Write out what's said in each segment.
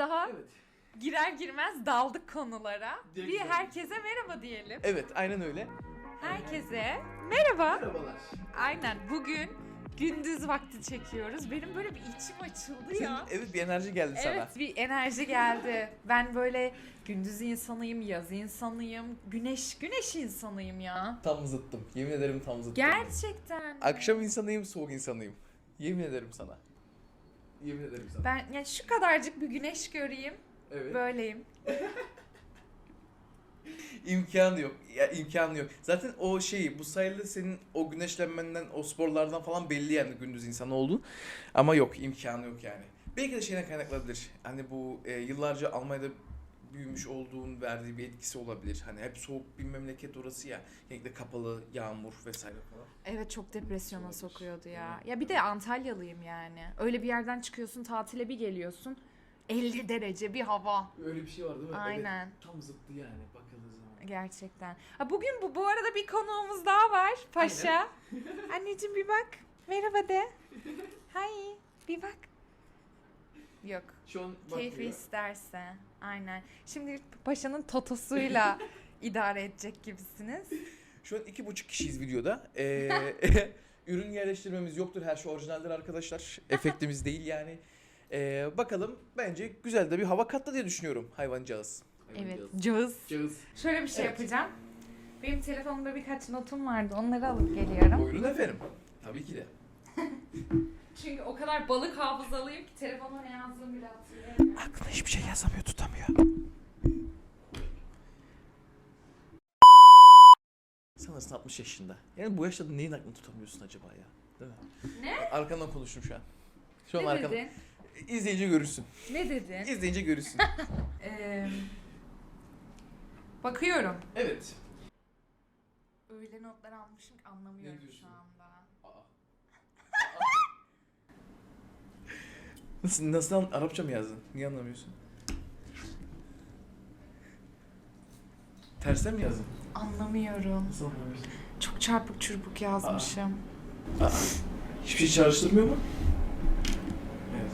daha Evet. girer girmez daldık konulara. Direkt Bir daldık. herkese merhaba diyelim. Evet aynen öyle. Herkese merhaba. Merhabalar. Aynen bugün gündüz vakti çekiyoruz. Benim böyle bir içim açıldı ya. Evet bir enerji geldi sana. Evet bir enerji geldi. Ben böyle gündüz insanıyım, yaz insanıyım, güneş güneş insanıyım ya. Tam zıttım. Yemin ederim tam zıttım. Gerçekten. Akşam insanıyım, soğuk insanıyım. Yemin ederim sana. Yemin ederim sana. Ben yani şu kadarcık bir güneş göreyim, Evet. böyleyim. İmkanı yok. Ya imkanı yok. Zaten o şeyi bu sayılı senin o güneşlenmenden, o sporlardan falan belli yani gündüz insanı olduğun. Ama yok, imkanı yok yani. Belki de şeyden kaynaklanabilir. Hani bu e, yıllarca Almanya'da büyümüş olduğun verdiği bir etkisi olabilir. Hani hep soğuk bir memleket orası ya. Genellikle kapalı, yağmur vesaire falan. Evet çok depresyona Olabilir. sokuyordu ya. Evet. Ya bir de Antalyalıyım yani. Öyle bir yerden çıkıyorsun tatile bir geliyorsun. 50 derece bir hava. Öyle bir şey var değil mi? Aynen. Evet, tam zıttı yani bakıldığı zaman. Gerçekten. Ha, bugün bu, bu arada bir konuğumuz daha var Paşa. Anneciğim bir bak. Merhaba de. Hay bir bak. Yok. Şu an Keyfi isterse. Aynen. Şimdi Paşa'nın totosuyla idare edecek gibisiniz. Şu an iki buçuk kişiyiz videoda. Ee, ürün yerleştirmemiz yoktur. Her şey orijinaldir arkadaşlar. Efektimiz değil yani. Ee, bakalım bence güzel de bir hava kattı diye düşünüyorum hayvancağız. Evet. Cağız. Cağız. Şöyle bir şey Evet. yapacağım. Benim telefonumda birkaç notum vardı. Onları alıp geliyorum. Buyurun efendim. Tabii ki de. Çünkü o kadar balık hafızalıyım ki telefonuma ne yazdığımı bile hatırlayamıyorum. Aklına hiçbir şey yazamıyor, tutamıyor. Sanırsın 60 yaşında. Yani bu yaşta neyin aklını tutamıyorsun acaba ya? Değil mi? Ne? Arkandan konuştum şu an. Şu an Ne arkandan. dedin? İzleyince görürsün. Ne dedin? İzleyince görürsün. Ee, bakıyorum. evet. Öyle notlar almışım ki anlamıyorum Ne diyorsun? şu anda. Nasıl, nasıl Arapça mı yazdın? Niye anlamıyorsun? Tersten mi yazdın? Anlamıyorum. Nasıl anlamıyorsun? Çok çarpık çırpık yazmışım. Hiçbir şey çağrıştırmıyor mu? Evet.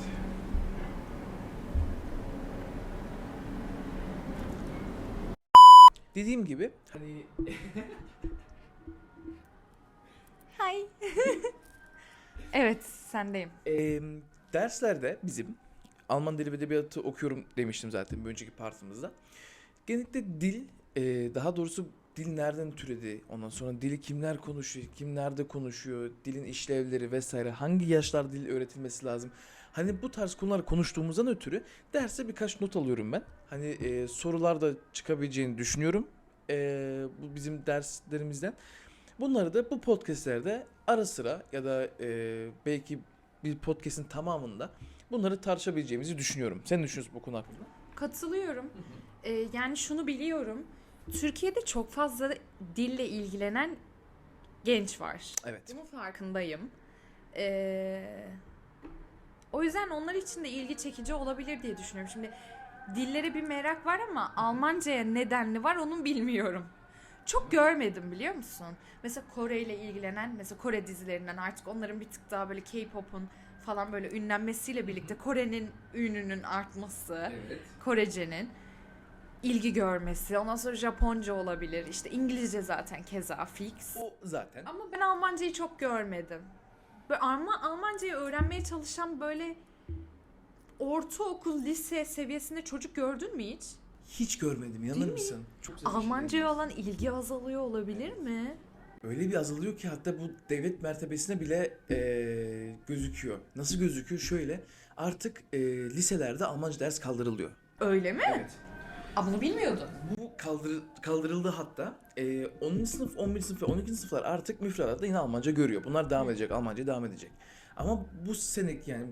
Dediğim gibi hani Hay. evet sendeyim. Eee, derslerde bizim Alman dili ve edebiyatı okuyorum demiştim zaten bir önceki partimizde. Genellikle dil, eee, daha doğrusu dil nereden türedi, ondan sonra dili kimler konuşuyor, kim nerede konuşuyor, dilin işlevleri vesaire, hangi yaşlar dil öğretilmesi lazım. Hani bu tarz konular konuştuğumuzdan ötürü derste birkaç not alıyorum ben. Hani eee sorular da çıkabileceğini düşünüyorum eee, bu bizim derslerimizden. Bunları da bu podcastlerde ara sıra ya da eee, belki bir podcast'in tamamında bunları tartışabileceğimizi düşünüyorum. Sen ne düşünüyorsun bu konu hakkında? Katılıyorum. Ee, yani şunu biliyorum. Türkiye'de çok fazla dille ilgilenen genç var. Evet. Bunun farkındayım. Ee, o yüzden onlar için de ilgi çekici olabilir diye düşünüyorum. Şimdi dillere bir merak var ama Almanca'ya nedenli var onu bilmiyorum. Çok görmedim biliyor musun? Mesela Kore ile ilgilenen, mesela Kore dizilerinden artık onların bir tık daha böyle K-pop'un falan böyle ünlenmesiyle birlikte Kore'nin ününün artması, Evet. Korece'nin ilgi görmesi, ondan sonra Japonca olabilir, işte İngilizce zaten keza fix. O zaten. Ama ben Almancayı çok görmedim. Böyle Alman, Almancayı öğrenmeye çalışan böyle ortaokul, lise seviyesinde çocuk gördün mü hiç? Hiç görmedim inanır Değil mi? mısın? Çok güzel bir şey. Almancaya olan ilgi azalıyor olabilir mi? Öyle bir azalıyor ki hatta bu devlet mertebesine bile eee, gözüküyor. Nasıl gözüküyor? Şöyle artık eee, liselerde Almanca ders kaldırılıyor. Öyle mi? Evet. Aa, bunu bilmiyordum. Bu kaldır, kaldırıldı hatta. Ee, 10. sınıf, 11. sınıf ve 12. sınıflar artık müfredatta yine Almanca görüyor. Bunlar devam edecek, Almanca devam edecek. Ama bu seneki yani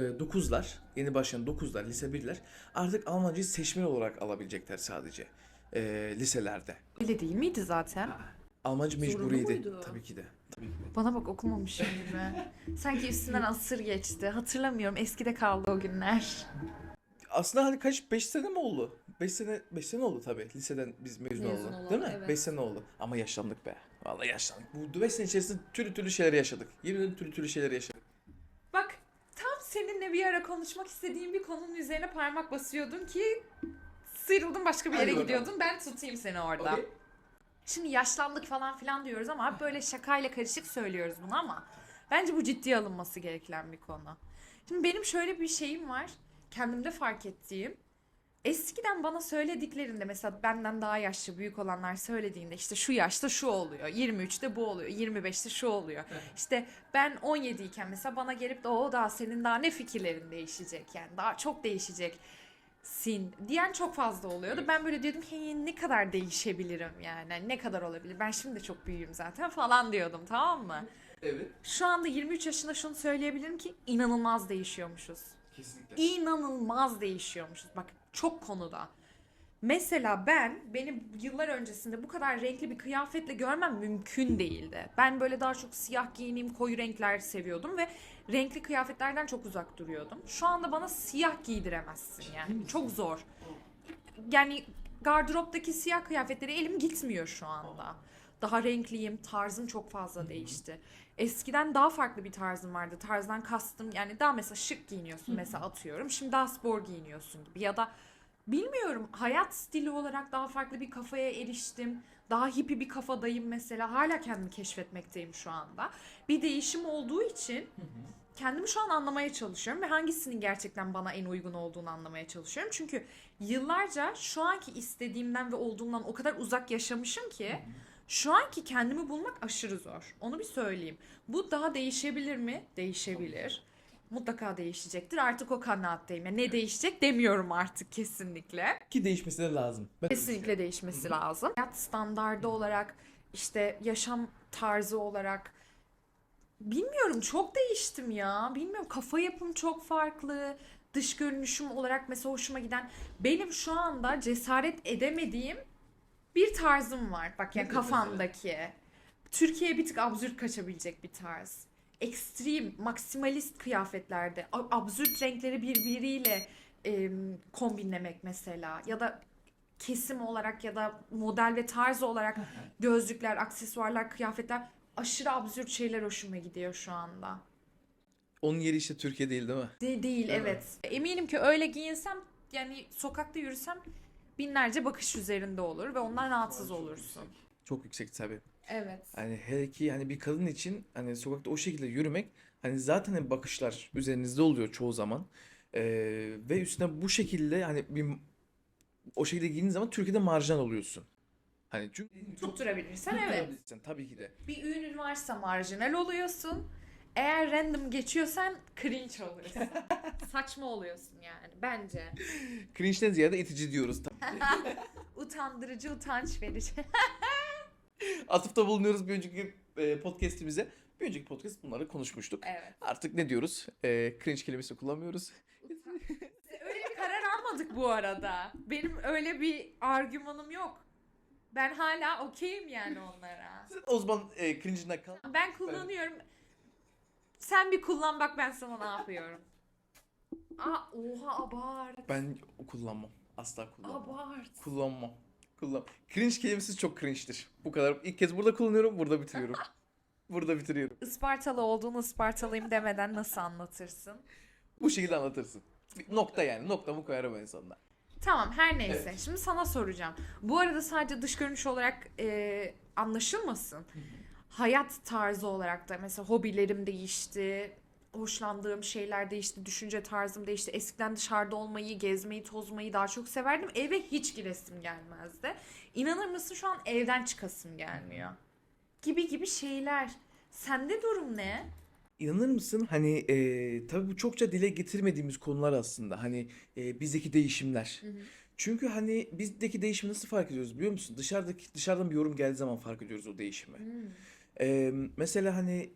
9'lar, yeni başlayan 9'lar, lise 1'ler artık Almancayı seçmeli olarak alabilecekler sadece e, liselerde. Öyle değil miydi zaten? Almanca mecburiydi. Tabii ki de. Tabii ki de. Bana bak okumamışım gibi. Sanki üstünden asır geçti. Hatırlamıyorum. Eskide kaldı o günler. Aslında hani kaç 5 sene mi oldu? 5 sene 5 sene oldu tabii. Liseden biz mezun, Mezun olduk. Değil mi? evet. 5 sene oldu. Ama yaşlandık be. Vallahi yaşlandık. Bu 5 sene içerisinde türlü türlü şeyler yaşadık. Yemin ederim türlü türlü şeyler yaşadık. Seninle bir ara konuşmak istediğim bir konunun üzerine parmak basıyordun ki sıyrıldın başka bir Hadi yere bakalım. gidiyordun. Ben tutayım seni orada. Okey. Şimdi yaşlandık falan filan diyoruz ama hep böyle şakayla karışık söylüyoruz bunu ama bence bu ciddiye alınması gereken bir konu. Şimdi benim şöyle bir şeyim var. Kendimde fark ettiğim. Eskiden bana söylediklerinde mesela benden daha yaşlı büyük olanlar söylediğinde işte şu yaşta şu oluyor. 23'te bu oluyor. 25'te şu oluyor. İşte ben 17 iken mesela bana gelip de o daha senin daha ne fikirlerin değişecek yani daha çok değişecek sin diyen çok fazla oluyordu. Evet. Ben böyle diyordum hey ne kadar değişebilirim yani ne kadar olabilir ben şimdi de çok büyüğüm zaten falan diyordum tamam mı? Evet. Şu anda 23 yaşında şunu söyleyebilirim ki inanılmaz değişiyormuşuz. Kesinlikle. İnanılmaz değişiyormuşuz. Bak çok konuda. Mesela ben benim yıllar öncesinde bu kadar renkli bir kıyafetle görmem mümkün değildi. Ben böyle daha çok siyah giyineyim, koyu renkler seviyordum ve renkli kıyafetlerden çok uzak duruyordum. Şu anda bana siyah giydiremezsin yani. Çok zor. Yani gardıroptaki siyah kıyafetleri elim gitmiyor şu anda. Daha renkliyim, tarzım çok fazla değişti. Eskiden daha farklı bir tarzım vardı. Tarzdan kastım yani daha mesela şık giyiniyorsun mesela atıyorum. Şimdi daha spor giyiniyorsun gibi ya da bilmiyorum hayat stili olarak daha farklı bir kafaya eriştim. Daha hippie bir kafadayım mesela. Hala kendimi keşfetmekteyim şu anda. Bir değişim olduğu için kendimi şu an anlamaya çalışıyorum ve hangisinin gerçekten bana en uygun olduğunu anlamaya çalışıyorum. Çünkü yıllarca şu anki istediğimden ve olduğumdan o kadar uzak yaşamışım ki şu anki kendimi bulmak aşırı zor. Onu bir söyleyeyim. Bu daha değişebilir mi? Değişebilir. Mutlaka değişecektir. Artık o kanaatteyim. Yani ne değişecek demiyorum artık kesinlikle. Ki değişmesi de lazım. Ben Kesinlikle değişmesi lazım. Hayat standardı olarak, işte yaşam tarzı olarak bilmiyorum çok değiştim ya. Bilmiyorum kafa yapım çok farklı. Dış görünüşüm olarak mesela hoşuma giden benim şu anda cesaret edemediğim bir tarzım var. Bak ya Nedir kafamdaki. Türkiye'ye bir tık absürt kaçabilecek bir tarz. Ekstrem, maksimalist kıyafetlerde absürt renkleri birbiriyle em, kombinlemek mesela ya da kesim olarak ya da model ve tarz olarak gözlükler, aksesuarlar, kıyafetler aşırı absürt şeyler hoşuma gidiyor şu anda. Onun yeri işte Türkiye değil değil mi? De- değil Evet. evet. Eminim ki öyle giyinsem yani sokakta yürüsem binlerce bakış üzerinde olur ve ondan rahatsız olursun. Çok yüksek tabii. Evet. Hani hele ki hani bir kadın için hani sokakta o şekilde yürümek hani zaten hani bakışlar üzerinizde oluyor çoğu zaman. Ee, ve üstüne bu şekilde hani bir o şekilde giydiğin zaman Türkiye'de marjinal oluyorsun. Hani çünkü Tutturabilirsen evet. Tutturabilirsin, tabii ki de. Bir ürünün varsa marjinal oluyorsun. Eğer random geçiyorsan cringe oluyorsun. Saçma oluyorsun yani bence. Cringe'den ziyade itici diyoruz. tabii. Utandırıcı, utanç verici. Atıfta bulunuyoruz bir önceki e, podcast'imize. Bir önceki podcast bunları konuşmuştuk. evet. Artık ne diyoruz? E, cringe kelimesini kullanmıyoruz. Öyle bir karar almadık bu arada. Benim öyle bir argümanım yok. Ben hala okeyim yani onlara. Sen o zaman e, cringe'inden kal. Ben kullanıyorum. Sen bir kullan bak ben sana ne yapıyorum. Aa, oha abart. Ben kullanmam. Asla kullanmam. Abart. Kullanmam. Kullan. Cringe kelimesi çok cringe'tir. Bu kadar. İlk kez burada kullanıyorum, burada bitiriyorum. burada bitiriyorum. Ispartalı olduğunu Ispartalıyım demeden nasıl anlatırsın? Bu şekilde anlatırsın. Nokta yani. Noktamı koyarım en sonunda. Tamam her neyse. Evet. Şimdi sana soracağım. Bu arada sadece dış görünüş olarak e, anlaşılmasın. Hayat tarzı olarak da mesela hobilerim değişti. Hoşlandığım şeyler değişti. Düşünce tarzım değişti. Eskiden dışarıda olmayı, gezmeyi, tozmayı daha çok severdim. Eve hiç giresim gelmezdi. İnanır mısın şu an evden çıkasım gelmiyor. Gibi gibi şeyler. Sende durum ne? İnanır mısın? Hani e, tabii bu çokça dile getirmediğimiz konular aslında. Hani e, bizdeki değişimler. Çünkü hani bizdeki değişimi nasıl fark ediyoruz biliyor musun? Dışarıdaki dışarıdan bir yorum geldiği zaman fark ediyoruz o değişimi. Ee, mesela hani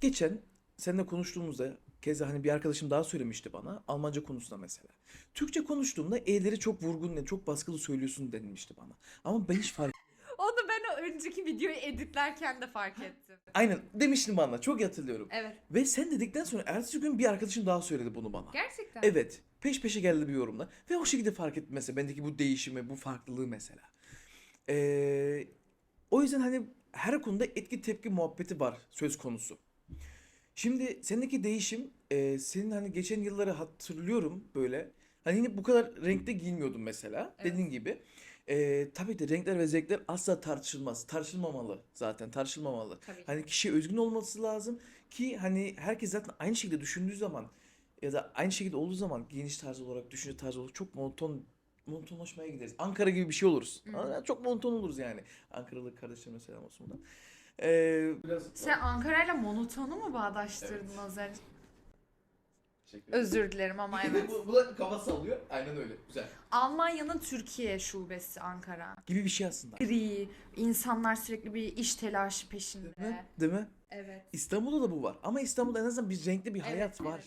geçen seninle konuştuğumuzda keza hani bir arkadaşım daha söylemişti bana Almanca konusunda mesela. Türkçe konuştuğumda E'leri çok vurgun, çok baskılı söylüyorsun denilmişti bana. Ama ben hiç fark Onu ben o önceki videoyu editlerken de fark ettim. Aynen demiştin bana çok iyi hatırlıyorum. Evet. Ve sen dedikten sonra ertesi gün bir arkadaşım daha söyledi bunu bana. Gerçekten. Evet. Peş peşe geldi bir yorumla. Ve o şekilde fark ettim mesela bendeki bu değişimi, bu farklılığı mesela. Ee, o yüzden hani her konuda etki tepki muhabbeti var söz konusu. Şimdi sendeki değişim e, senin hani geçen yılları hatırlıyorum böyle. Hani yine bu kadar renkte giyinmiyordum mesela. Evet. Dediğin gibi. E, tabii de renkler ve zevkler asla tartışılmaz. Tartışılmamalı zaten. Tartışılmamalı. Tabii ki. Hani kişiye özgün olması lazım ki hani herkes zaten aynı şekilde düşündüğü zaman ya da aynı şekilde olduğu zaman giyiniş tarzı olarak, düşünce tarzı olarak çok monoton monotonlaşmaya gideriz. Ankara gibi bir şey oluruz. Hı. Çok monoton oluruz yani. Ankaralı kardeşlerime selam olsun buradan. Ee, Sen Ankara'yla monotonu mu bağdaştırdın az önce? Özür dilerim ama evet. bu, bu da kafa sallıyor. Aynen öyle. Güzel. Almanya'nın Türkiye şubesi Ankara. Gibi bir şey aslında. Gri, insanlar sürekli bir iş telaşı Değil peşinde. mi? Değil mi? Evet. İstanbul'da da bu var. Ama İstanbul'da en azından bir renkli bir hayat var.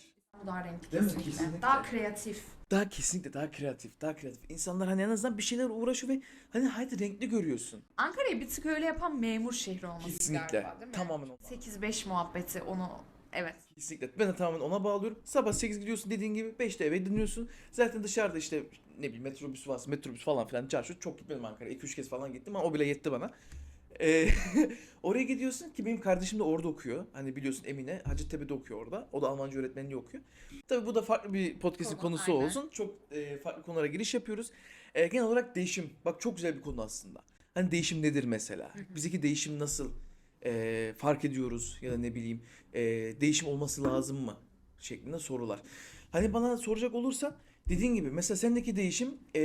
Bu daha renkli Değil mi? kesinlikle. Kesinlikle. Daha kreatif. Daha kesinlikle daha kreatif, daha kreatif. İnsanlar hani en azından bir şeyler uğraşıyor ve hani hayatı renkli görüyorsun. Ankara'yı bir tık öyle yapan memur şehri olması Kesinlikle. galiba değil mi? Tamamen o. 8-5 muhabbeti onu evet. Kesinlikle. Ben de tamamen ona bağlıyorum. Sabah 8 gidiyorsun dediğin gibi 5'te eve dönüyorsun. Zaten dışarıda işte ne bileyim metrobüs varsa metrobüs falan filan çarşı çok gitmedim Ankara'ya. 2-3 kez falan gittim ama o bile yetti bana. Ee, oraya gidiyorsun ki benim kardeşim de orada okuyor. Hani biliyorsun Emine Hacettepe'de okuyor orada. O da Almanca öğretmenliği okuyor. Tabii bu da farklı bir podcast'in Konu, konusu aynen. olsun. Çok e, farklı konulara giriş yapıyoruz. E, genel olarak değişim. Bak çok güzel bir konu aslında. Hani değişim nedir mesela? Bizdeki değişim nasıl e, fark ediyoruz ya da ne bileyim e, değişim olması lazım mı? Şeklinde sorular. Hani bana soracak olursa dediğin gibi mesela sendeki değişim e,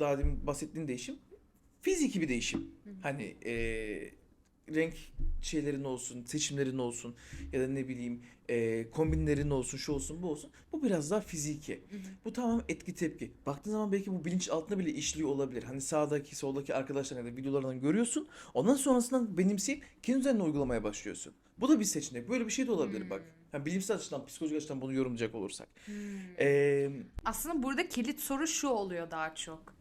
daha demin bahsettiğin değişim fiziki bir değişim. Hani e, renk şeylerin olsun, seçimlerin olsun ya da ne bileyim e, kombinlerin olsun, şu olsun, bu olsun. Bu biraz daha fiziki. Bu tamamen etki tepki. Baktığın zaman belki bu bilinç altına bile işliyor olabilir. Hani sağdaki, soldaki arkadaşlar ya da videolardan görüyorsun. Ondan sonrasından benimseyip kendi üzerine uygulamaya başlıyorsun. Bu da bir seçenek. Böyle bir şey de olabilir bak. Yani bilimsel açıdan, psikolojik açıdan bunu yorumlayacak olursak. Ee, Aslında burada kilit soru şu oluyor daha çok.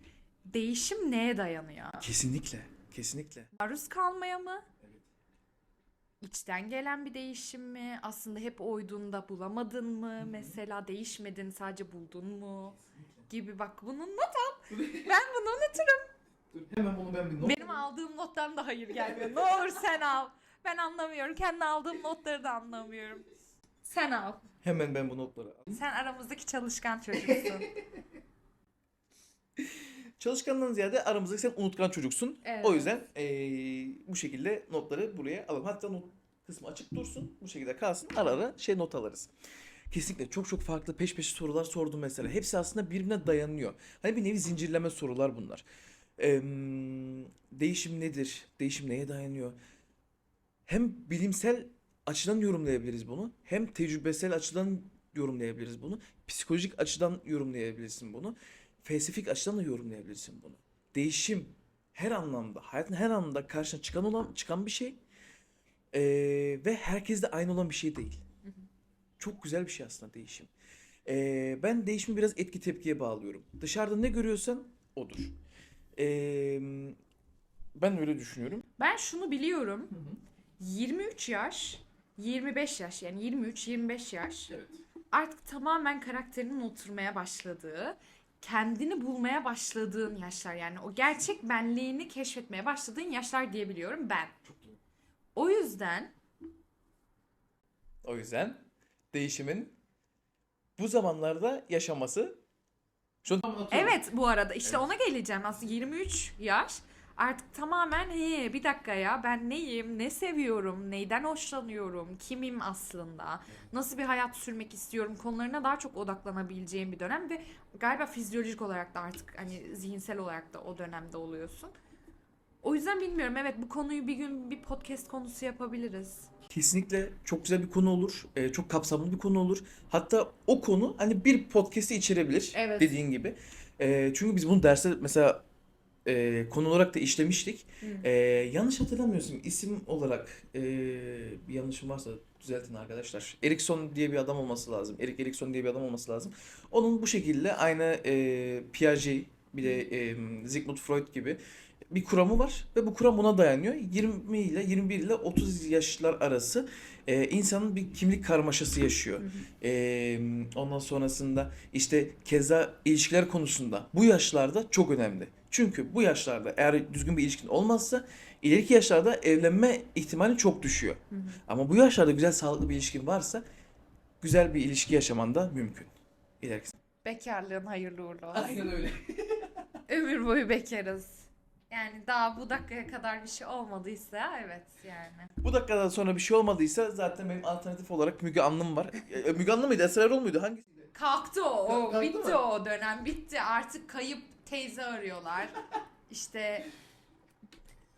Değişim neye dayanıyor? kesinlikle, kesinlikle. Maruz kalmaya mı? İçten gelen bir değişim mi? Aslında hep oyduğunda bulamadın mı? Mesela değişmedin sadece buldun mu? Gibi bak bunun not al. Ben bunu unuturum. Hemen bunu ben bir Benim aldığım nottan da hayır gelmiyor. Ne olur sen al. Ben anlamıyorum. Kendi aldığım notları da anlamıyorum. Sen al. Hemen ben bu notları alayım. Sen aramızdaki çalışkan çocuksun. Çalışkandan ziyade aramızdaki sen unutkan çocuksun. Evet. O yüzden eee, bu şekilde notları buraya alalım. Hatta not kısmı açık dursun. Bu şekilde kalsın. Ara ara şey not alırız. Kesinlikle çok çok farklı peş peşe sorular sordum mesela. Hepsi aslında birbirine dayanıyor. Hani bir nevi zincirleme sorular bunlar. Eee, değişim nedir? Değişim neye dayanıyor? Hem bilimsel açıdan yorumlayabiliriz bunu. Hem tecrübesel açıdan yorumlayabiliriz bunu. Psikolojik açıdan yorumlayabilirsin bunu. Felsefik açıdan da yorumlayabilirsin bunu. Değişim her anlamda, hayatın her anlamda karşına çıkan olan çıkan bir şey. Ee, ve herkeste aynı olan bir şey değil. Çok güzel bir şey aslında değişim. Ee, ben değişimi biraz etki tepkiye bağlıyorum. Dışarıda ne görüyorsan odur. Ee, ben öyle düşünüyorum. Ben şunu biliyorum. 23 yaş, 25 yaş yani 23-25 yaş Evet. artık tamamen karakterinin oturmaya başladığı, kendini bulmaya başladığın yaşlar. Yani o gerçek benliğini keşfetmeye başladığın yaşlar diyebiliyorum ben. O yüzden O yüzden değişimin bu zamanlarda yaşaması şu an evet bu arada. İşte ona geleceğim. Aslında 23 yaş artık tamamen he bir dakika ya ben neyim, ne seviyorum, neyden hoşlanıyorum, kimim aslında, nasıl bir hayat sürmek istiyorum konularına daha çok odaklanabileceğim bir dönem ve galiba fizyolojik olarak da artık hani zihinsel olarak da o dönemde oluyorsun. O yüzden bilmiyorum evet bu konuyu bir gün bir podcast konusu yapabiliriz. Kesinlikle çok güzel bir konu olur. Ee, çok kapsamlı bir konu olur. Hatta o konu hani bir podcast'i içerebilir Evet. dediğin gibi. Ee, çünkü biz bunu derste mesela e, konu olarak da işlemiştik. Ee, yanlış hatırlamıyorsun isim olarak e, bir yanlışım varsa düzeltin arkadaşlar. Erikson diye bir adam olması lazım. Erik Erikson diye bir adam olması lazım. Onun bu şekilde aynı e, Piaget bir de e, Sigmund Freud gibi bir kuramı var ve bu kuram buna dayanıyor. 20 ile 21 ile 30 yaşlar arası e, insanın bir kimlik karmaşası yaşıyor. E, ondan sonrasında işte keza ilişkiler konusunda bu yaşlarda çok önemli. Çünkü bu yaşlarda eğer düzgün bir ilişkin olmazsa ileriki yaşlarda evlenme ihtimali çok düşüyor. Ama bu yaşlarda güzel sağlıklı bir ilişkin varsa güzel bir ilişki yaşaman da mümkün. İleriki. Bekarlığın hayırlı uğurlu olsun. Aynen öyle. Ömür boyu bekarız. Yani daha bu dakikaya kadar bir şey olmadıysa evet yani. Bu dakikadan sonra bir şey olmadıysa zaten benim alternatif olarak Müge Anlı'm var. E, Müge Anlı mıydı? Esra Erol muydu? Hangisiydi? Kalktı o, o Kalktı bitti mı? o dönem bitti. Artık kayıp teyze arıyorlar. işte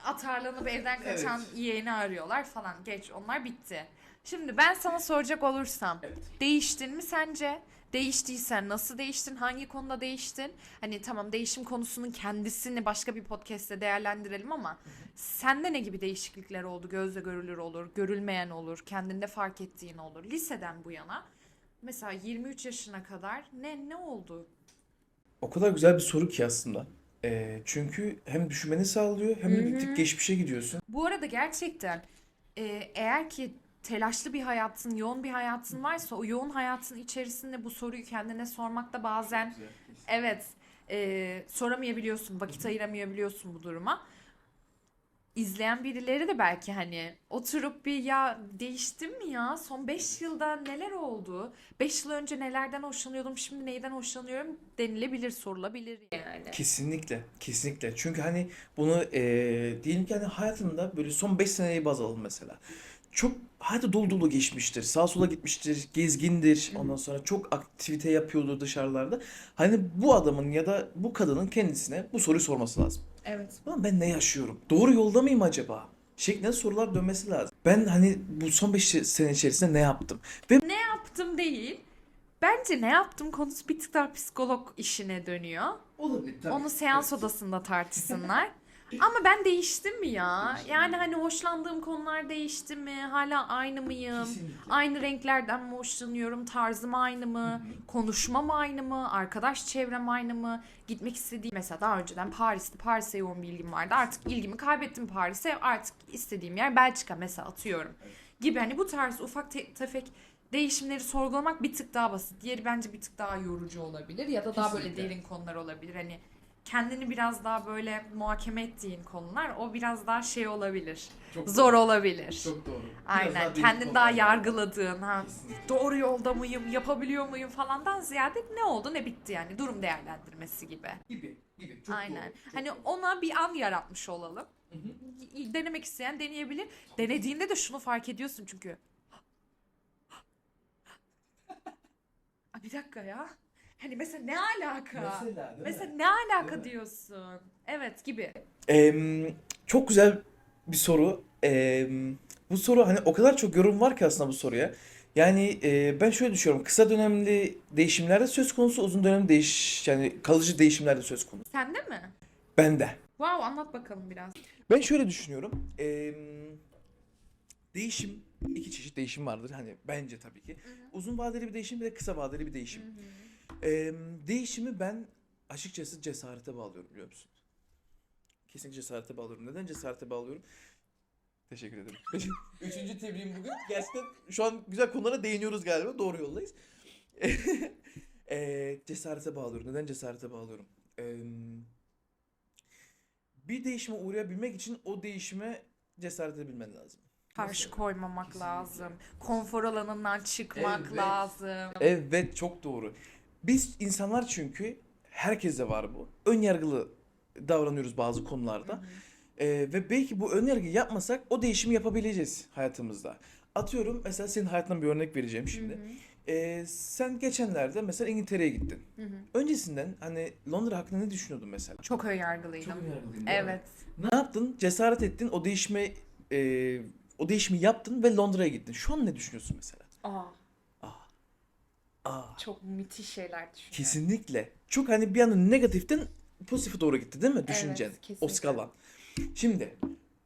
atarlanıp evden kaçan yeğeni arıyorlar falan. Geç onlar bitti. Şimdi ben sana soracak olursam Evet. değiştin mi sence? Değiştiysen nasıl değiştin? Hangi konuda değiştin? Hani tamam değişim konusunun kendisini başka bir podcast'te değerlendirelim ama sende ne gibi değişiklikler oldu? Gözle görülür olur, görülmeyen olur, kendinde fark ettiğin olur. Liseden bu yana mesela 23 yaşına kadar ne ne oldu? O kadar güzel bir soru ki aslında. E, çünkü hem düşünmeni sağlıyor hem de bir tık geçmişe gidiyorsun. Bu arada gerçekten e, eğer ki telaşlı bir hayatın, yoğun bir hayatın varsa o yoğun hayatın içerisinde bu soruyu kendine sormakta bazen evet e, soramayabiliyorsun, vakit ayıramayabiliyorsun bu duruma. İzleyen birileri de belki hani oturup bir ya değiştim mi ya? Son 5 yılda neler oldu? 5 yıl önce nelerden hoşlanıyordum, şimdi neyden hoşlanıyorum denilebilir, sorulabilir yani. Kesinlikle, kesinlikle. Çünkü hani bunu eee diyelim ki hani hayatında böyle son 5 seneyi baz alalım mesela. Çok hayatı dolu dolu geçmiştir. Sağa sola gitmiştir, gezgindir. Ondan sonra çok aktivite yapıyordur dışarılarda. Hani bu adamın ya da bu kadının kendisine bu soruyu sorması lazım. Evet. Ulan ben ne yaşıyorum? Doğru yolda mıyım acaba? Şeklinde sorular dönmesi lazım. Ben hani bu son 5 sene içerisinde ne yaptım? Ve yaptım değil. Bence ne yaptım konusu bir tık daha psikolog işine dönüyor. olabilir Onu seans odasında tartışsınlar. Ama ben değiştim mi ya? Yani hani hoşlandığım konular değişti mi? Hala aynı mıyım? Aynı renklerden mi hoşlanıyorum? Tarzım aynı mı? Konuşmam aynı mı? Arkadaş çevrem aynı mı? Gitmek istediğim mesela daha önceden Paris'ti. Paris'e yoğun bir ilgim vardı. Artık ilgimi kaybettim Paris'e. Artık istediğim yer Belçika mesela atıyorum. Gibi hani bu tarz ufak te- tefek değişimleri sorgulamak bir tık daha basit. Diğeri bence bir tık daha yorucu olabilir ya da daha böyle Kesinlikle. derin konular olabilir. Hani kendini biraz daha böyle muhakeme ettiğin konular o biraz daha şey olabilir. Çok Zor olabilir. Çok doğru. Aynen. Kendini daha yargıladığın, ha doğru yolda mıyım, yapabiliyor muyum falandan ziyade ne oldu ne bitti yani durum değerlendirmesi gibi. Gibi, gibi. Aynen. Hani ona bir an yaratmış olalım. Hı hı. Denemek isteyen deneyebilir. Denediğinde de şunu fark ediyorsun çünkü. Bir dakika ya. Hani mesela ne alaka? Mesela, değil mi? Mesela ne alaka Değil mi? diyorsun? Evet gibi. Em, çok güzel bir soru. Em, bu soru hani o kadar çok yorum var ki aslında bu soruya. Yani e, ben şöyle düşünüyorum. Kısa dönemli değişimlerde söz konusu, uzun dönem değiş yani kalıcı değişimlerde söz konusu. Sende mi? Bende. Wow anlat bakalım biraz. Ben şöyle düşünüyorum. Em, değişim iki çeşit değişim vardır hani bence tabii ki. Uzun vadeli bir değişim bir de kısa vadeli bir değişim. Em, değişimi ben açıkçası cesarete bağlıyorum biliyor musun? Kesinlikle cesarete bağlıyorum. Neden cesarete bağlıyorum? Teşekkür ederim. Üçüncü tebriğim bugün. Gerçekten şu an güzel konulara değiniyoruz galiba. Doğru yoldayız. Eee, cesarete bağlıyorum. Neden cesarete bağlıyorum? Em, bir değişime uğrayabilmek için o değişime cesaret edebilmen lazım. Karşı Mesela. koymamak Kesinlikle. lazım. Konfor alanından çıkmak Evet. lazım. Evet çok doğru. Biz insanlar çünkü herkeste var bu. Ön yargılı davranıyoruz bazı konularda. Ee, ve belki bu ön yargıyı yapmasak o değişimi yapabileceğiz hayatımızda. Atıyorum mesela senin hayatından bir örnek vereceğim şimdi. Ee, sen geçenlerde mesela İngiltere'ye gittin. Hı hı. Öncesinden hani Londra hakkında ne düşünüyordun mesela? Çok önyargılıydım. önyargılıydın Evet. Ne yaptın? Cesaret ettin. O değişime e, o değişimi yaptın ve Londra'ya gittin. Şu an ne düşünüyorsun mesela? Aa. Aa. çok müthiş şeyler düşünüyorum. Kesinlikle. Çok hani bir anda negatiften pozitife doğru gitti değil mi düşüncen? Evet, o skalan. Şimdi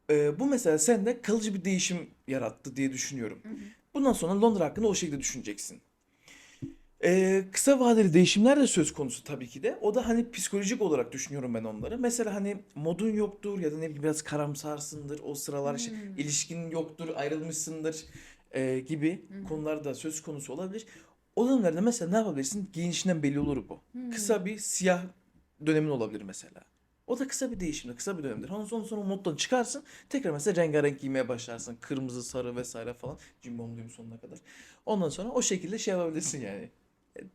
e, bu mesela sende kalıcı bir değişim yarattı diye düşünüyorum. Hı hı. Bundan sonra Londra hakkında o şekilde düşüneceksin. E, kısa vadeli değişimler de söz konusu tabii ki de. O da hani psikolojik olarak düşünüyorum ben onları. Mesela hani modun yoktur ya da ne bileyim biraz karamsarsındır. O sıralar işte Hmm. ilişkin yoktur, ayrılmışsındır e, gibi hı. konular da söz konusu olabilir. O dönemlerde mesela ne yapabilirsin? Giyinişinden belli olur bu. Hmm. Kısa bir siyah dönemin olabilir mesela. O da kısa bir değişimdir, kısa bir dönemdir. Ondan sonra, sonra moddan çıkarsın. Tekrar mesela rengarenk giymeye başlarsın. Kırmızı, sarı vesaire falan. Cimbomluyum sonuna kadar. Ondan sonra o şekilde şey yapabilirsin yani.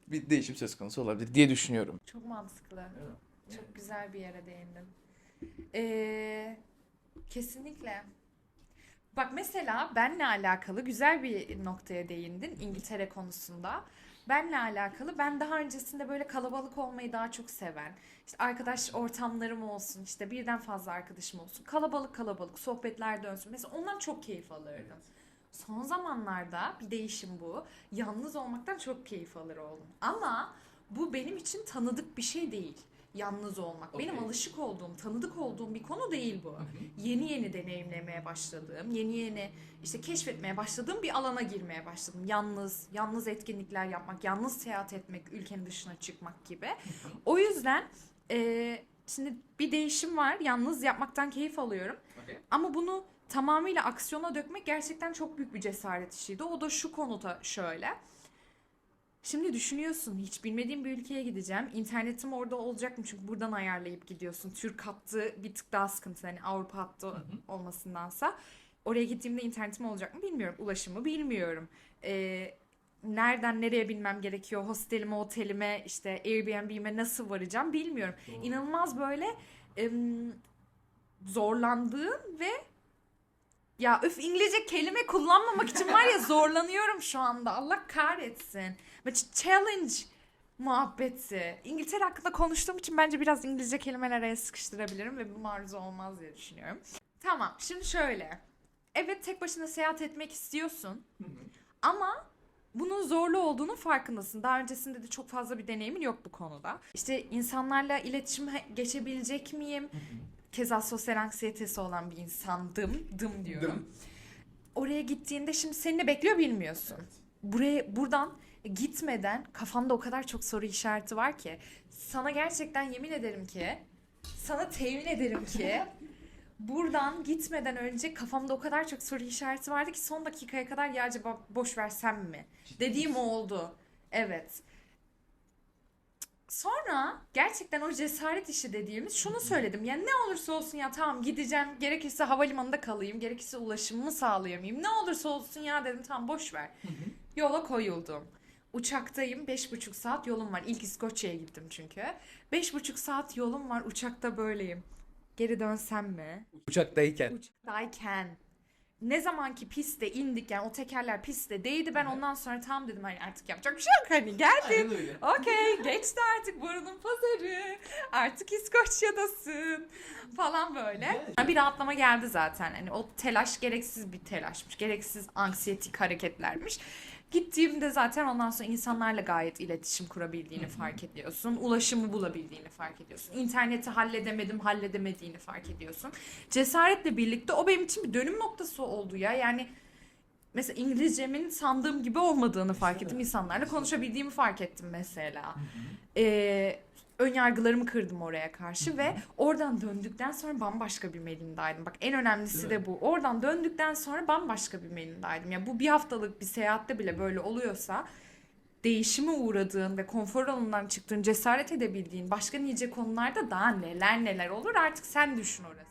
Bir değişim söz konusu olabilir diye düşünüyorum. Çok mantıklı. Çok güzel bir yere değindin. Ee, kesinlikle. Bak mesela benle alakalı güzel bir noktaya değindin İngiltere konusunda. Benle alakalı ben daha öncesinde böyle kalabalık olmayı daha çok seven, işte arkadaş ortamlarım olsun, işte birden fazla arkadaşım olsun, kalabalık kalabalık sohbetler dönsün. Mesela ondan çok keyif alırdım. Son zamanlarda bir değişim bu. Yalnız olmaktan çok keyif alır oldum. Ama bu benim için tanıdık bir şey değil. Yalnız olmak. Benim Okey. alışık olduğum, tanıdık olduğum bir konu değil bu. Yeni yeni deneyimlemeye başladığım, yeni yeni işte keşfetmeye başladığım bir alana girmeye başladım. Yalnız, yalnız etkinlikler yapmak, yalnız seyahat etmek, ülkenin dışına çıkmak gibi. O yüzden eee, şimdi bir değişim var. Yalnız yapmaktan keyif alıyorum. Ama bunu tamamıyla aksiyona dökmek gerçekten çok büyük bir cesaret işiydi. O da şu konuda şöyle. Şimdi düşünüyorsun hiç bilmediğim bir ülkeye gideceğim. İnternetim orada olacak mı? Çünkü buradan ayarlayıp gidiyorsun. Türk hattı bir tık daha sıkıntı. Hani Avrupa hattı olmasındansa. Oraya gittiğimde internetim olacak mı bilmiyorum. Ulaşımı bilmiyorum. Ee, nereden nereye bilmem gerekiyor. Hostelime, otelime, işte Airbnb'ime nasıl varacağım bilmiyorum. İnanılmaz böyle em, zorlandığım ve ya öf İngilizce kelime kullanmamak için var ya zorlanıyorum şu anda. Allah kahretsin. Challenge muhabbeti. İngiltere hakkında konuştuğum için bence biraz İngilizce kelimeler araya sıkıştırabilirim ve bu maruz olmaz diye düşünüyorum. Tamam şimdi şöyle. Evet tek başına seyahat etmek istiyorsun. Ama bunun zorlu olduğunun farkındasın. Daha öncesinde de çok fazla bir deneyimin yok bu konuda. İşte insanlarla iletişime geçebilecek miyim? Keza sosyal anksiyetesi olan bir insandım. Dım diyorum. Oraya gittiğinde şimdi seni ne bekliyor bilmiyorsun. Buraya buradan gitmeden kafamda o kadar çok soru işareti var ki sana gerçekten yemin ederim ki sana temin ederim ki buradan gitmeden önce kafamda o kadar çok soru işareti vardı ki son dakikaya kadar ya acaba boş versem mi? Dediğim oldu. Evet. Sonra gerçekten o cesaret işi dediğimiz şunu söyledim. Yani ne olursa olsun ya tamam gideceğim. Gerekirse havalimanında kalayım. Gerekirse ulaşımımı sağlayamayayım. Ne olursa olsun ya dedim tamam boş ver. Yola koyuldum. Uçaktayım. Beş buçuk saat yolum var. İlk İskoçya'ya gittim çünkü. Beş buçuk saat yolum var. Uçakta böyleyim. Geri dönsem mi? Uçaktayken. Uçaktayken. Ne zaman ki piste indik yani o tekerler piste değdi ben ondan sonra tam dedim hani artık yapacak bir şey yok hani geldim. öyle. Okey geçti artık burunun pazarı. Artık İskoçya'dasın falan böyle. Bir rahatlama geldi zaten. Hani o telaş gereksiz bir telaşmış. Gereksiz anksiyetik hareketlermiş. Gittiğimde zaten ondan sonra insanlarla gayet iletişim kurabildiğini fark ediyorsun. Ulaşımı bulabildiğini fark ediyorsun. İnterneti halledemedim, halledemediğini fark ediyorsun. Cesaretle birlikte o benim için bir dönüm noktası oldu ya. Yani mesela İngilizcemin sandığım gibi olmadığını fark ettim. İnsanlarla konuşabildiğimi fark ettim mesela. Ee, ön yargılarımı kırdım oraya karşı ve oradan döndükten sonra bambaşka bir Melin'daydım. Bak en önemlisi de bu. Oradan döndükten sonra bambaşka bir Melin'daydım. Ya bu bir haftalık bir seyahatte bile böyle oluyorsa değişime uğradığın ve konfor alanından çıktığın, cesaret edebildiğin başka nice konularda daha neler neler olur artık sen düşün orası.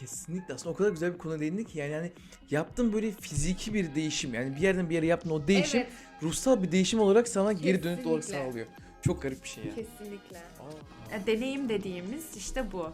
Kesinlikle aslında o kadar güzel bir konu değindi ki yani, yani yaptığın böyle fiziki bir değişim yani bir yerden bir yere yaptığın o değişim Evet. ruhsal bir değişim olarak sana geri dönüt olarak Kesinlikle. sağlıyor. Çok garip bir şey ya. Kesinlikle. Aa. Deneyim dediğimiz işte bu.